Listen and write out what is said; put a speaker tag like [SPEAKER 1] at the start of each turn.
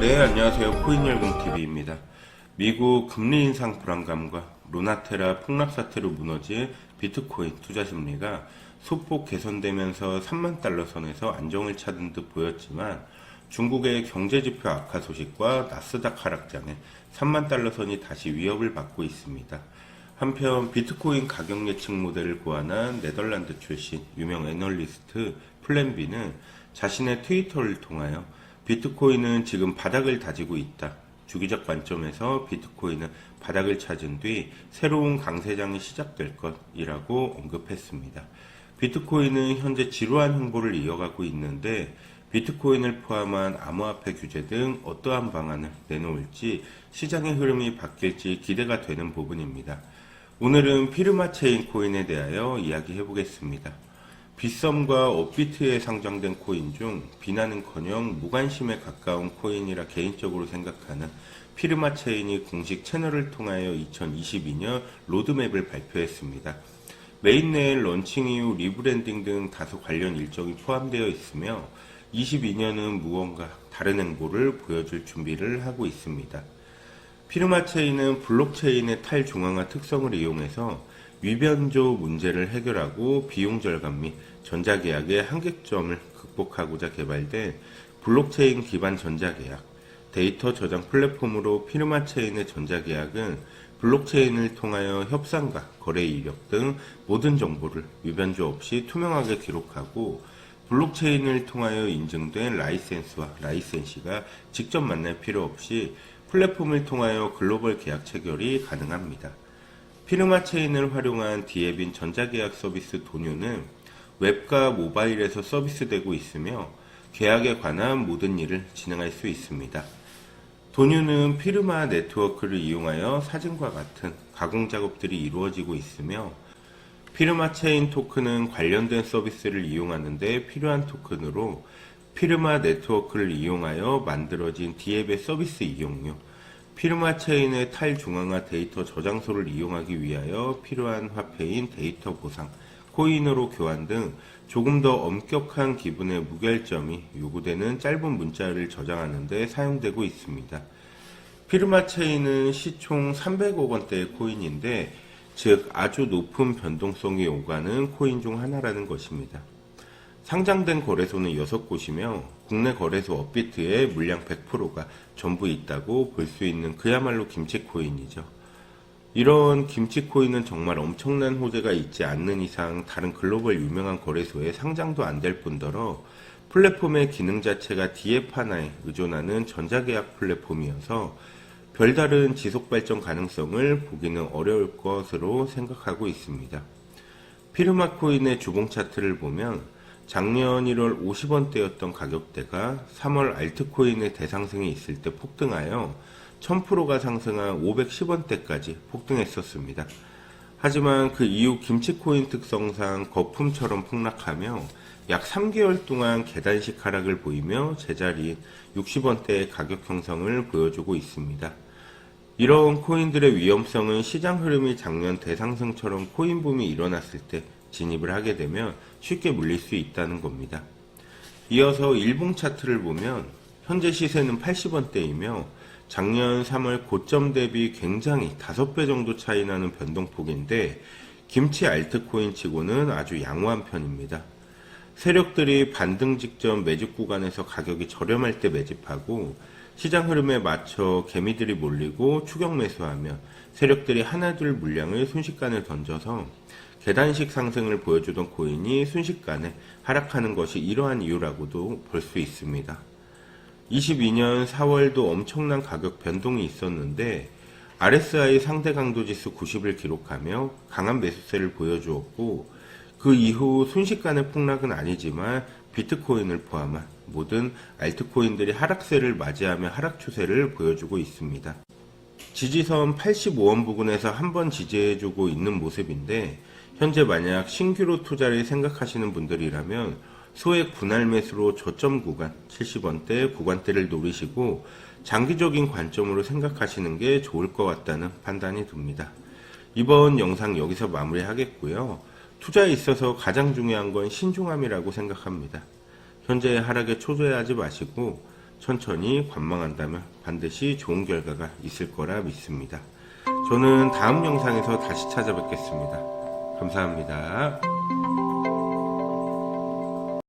[SPEAKER 1] 네, 안녕하세요. 코인열공TV입니다. 미국 금리 인상 불안감과 루나테라 폭락 사태로 무너진 비트코인 투자 심리가 소폭 개선되면서 3만 달러 선에서 안정을 찾은 듯 보였지만 중국의 경제 지표 악화 소식과 나스닥 하락장에 3만 달러 선이 다시 위협을 받고 있습니다. 한편 비트코인 가격 예측 모델을 고안한 네덜란드 출신 유명 애널리스트 플랜비는 자신의 트위터를 통하여 비트코인은 지금 바닥을 다지고 있다. 주기적 관점에서 비트코인은 바닥을 찾은 뒤 새로운 강세장이 시작될 것이라고 언급했습니다. 비트코인은 현재 지루한 행보를 이어가고 있는데 비트코인을 포함한 암호화폐 규제 등 어떠한 방안을 내놓을지 시장의 흐름이 바뀔지 기대가 되는 부분입니다. 오늘은 피르마 체인 코인에 대하여 이야기해 보겠습니다. 빗썸과 업비트에 상장된 코인 중 비난은커녕 무관심에 가까운 코인이라 개인적으로 생각하는 피르마 체인이 공식 채널을 통하여 2022년 로드맵을 발표했습니다. 메인네일 런칭 이후 리브랜딩 등 다소 관련 일정이 포함되어 있으며 22년은 무언가 다른 행보를 보여줄 준비를 하고 있습니다. 피르마 체인은 블록체인의 탈중앙화 특성을 이용해서 위변조 문제를 해결하고 비용 절감 및 전자계약의 한계점을 극복하고자 개발된 블록체인 기반 전자계약, 데이터 저장 플랫폼으로 피르마 체인의 전자계약은 블록체인을 통하여 협상과 거래 이력 등 모든 정보를 위변조 없이 투명하게 기록하고 블록체인을 통하여 인증된 라이센스와 라이센시가 직접 만날 필요 없이 플랫폼을 통하여 글로벌 계약 체결이 가능합니다. 피르마 체인을 활용한 디앱인 전자계약 서비스 도뉴는 웹과 모바일에서 서비스되고 있으며 계약에 관한 모든 일을 진행할 수 있습니다. 도뉴는 피르마 네트워크를 이용하여 사진과 같은 가공 작업들이 이루어지고 있으며 피르마 체인 토큰은 관련된 서비스를 이용하는데 필요한 토큰으로 피르마 네트워크를 이용하여 만들어진 디앱의 서비스 이용료, 피르마 체인의 탈중앙화 데이터 저장소를 이용하기 위하여 필요한 화폐인 데이터 보상, 코인으로 교환 등 조금 더 엄격한 기분의 무결점이 요구되는 짧은 문자를 저장하는 데 사용되고 있습니다. 피르마 체인은 시총 300억 원대의 코인인데 즉 아주 높은 변동성이 오가는 코인 중 하나라는 것입니다. 상장된 거래소는 6곳이며 국내 거래소 업비트의 물량 100%가 전부 있다고 볼 수 있는 그야말로 김치 코인이죠. 이런 김치 코인은 정말 엄청난 호재가 있지 않는 이상 다른 글로벌 유명한 거래소에 상장도 안 될 뿐더러 플랫폼의 기능 자체가 디앱 하나에 의존하는 전자계약 플랫폼이어서 별다른 지속 발전 가능성을 보기는 어려울 것으로 생각하고 있습니다. 피르마 코인의 주봉 차트를 보면 작년 1월 50원대였던 가격대가 3월 알트코인의 대상승이 있을 때 폭등하여 1000%가 상승한 510원대까지 폭등했었습니다. 하지만 그 이후 김치코인 특성상 거품처럼 폭락하며 약 3개월 동안 계단식 하락을 보이며 제자리인 60원대의 가격 형성을 보여주고 있습니다. 이러한 코인들의 위험성은 시장 흐름이 작년 대상승처럼 코인 붐이 일어났을 때 진입을 하게 되면 쉽게 물릴 수 있다는 겁니다. 이어서 일봉 차트를 보면 현재 시세는 80원대이며 작년 3월 고점 대비 굉장히 5배 정도 차이 나는 변동폭인데 김치 알트코인 치고는 아주 양호한 편입니다. 세력들이 반등 직전 매집 구간에서 가격이 저렴할 때 매집하고 시장 흐름에 맞춰 개미들이 몰리고 추격 매수하면 세력들이 하나둘 물량을 순식간에 던져서 계단식 상승을 보여주던 코인이 순식간에 하락하는 것이 이러한 이유라고도 볼 수 있습니다. 22년 4월도 엄청난 가격 변동이 있었는데 RSI 상대 강도 지수 90을 기록하며 강한 매수세를 보여주었고 그 이후 순식간의 폭락은 아니지만 비트코인을 포함한 모든 알트코인들이 하락세를 맞이하며 하락 추세를 보여주고 있습니다. 지지선 85원 부근에서 한번 지지해주고 있는 모습인데 현재 만약 신규로 투자를 생각하시는 분들이라면 소액 분할 매수로 저점 구간 70원대 구간대를 노리시고 장기적인 관점으로 생각하시는 게 좋을 것 같다는 판단이 듭니다. 이번 영상 여기서 마무리하겠고요. 투자에 있어서 가장 중요한 건 신중함이라고 생각합니다. 현재의 하락에 초조해하지 마시고 천천히 관망한다면 반드시 좋은 결과가 있을 거라 믿습니다. 저는 다음 영상에서 다시 찾아뵙겠습니다. 감사합니다.